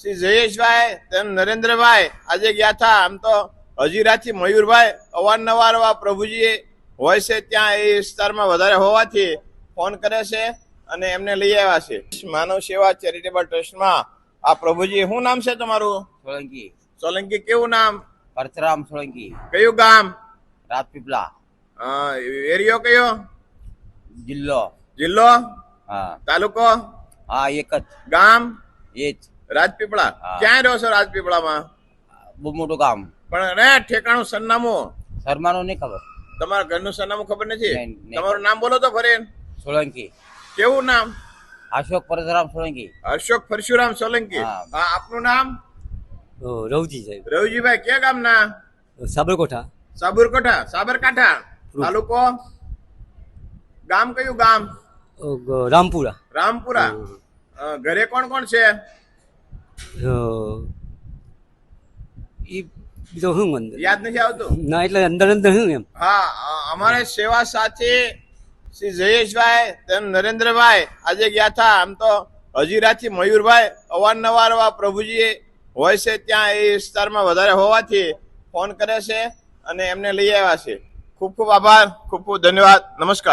શ્રી જયેશભાઈ તેમ નરેન્દ્રભાઈ આજે ગયા હતા આમ તો હજીરાથી મયુરભાઈ અવારનવાર આ પ્રભુજી હોય છે ત્યાં એ વિસ્તારમાં વધારે હોવાથી ફોન કરે છે અને એમને લઈ આવ્યા છે. માનવ સેવા ચેરિટેબલ ટ્રસ્ટમાં આ પ્રભુજી શું નામ છે તમારું? સોલંકી. સોલંકી કેવું નામ? પરશુરામ સોલંકી. કયું ગામ? રાજપીપળા. એરિયો કયો? જિલ્લો. જિલ્લો? હા. તાલુકો? હા એક જ. ગામ? એ જ. રાજપીપળા? ક્યાં રહ્યો છો રાજપીપળામાં? બહુ મોટું કામ પણ રે ઠેકાણું સરનામું? શર્માનું નહીં ખબર. તમારા ઘરનું સરનામું ખબર નથી. તમારું નામ બોલો તો ફરી. સોલંકી. કેવું નામ? અશોક પરશુરામ સોલંકી. અશોક પરશુરામ સોલંકી. આપનું નામ? રવજી સાહેબ. રવજીભાઈ ક્યાં ગામના? સાબરકોઠા. સાબરકોઠા સાબરકાંઠા. તાલુકો? ગામ કયું ગામ? રામપુરા. રામપુરા. ઘરે કોણ કોણ છે? બીજો શું અંદર યાદ નથી આવતું? ના એટલે અંદર અંદર શું એમ? હા અમારે સેવા સાથે શ્રી જયેશભાઈ તેમ નરેન્દ્રભાઈ આજે ગયા હતા આમ તો હજીરાથી મયુરભાઈ અવારનવાર પ્રભુજી હોય છે ત્યાં એ વિસ્તારમાં વધારે હોવાથી ફોન કરે છે અને એમને લઈ આવ્યા છે. ખૂબ ખૂબ આભાર ખૂબ ખૂબ ધન્યવાદ. નમસ્કાર.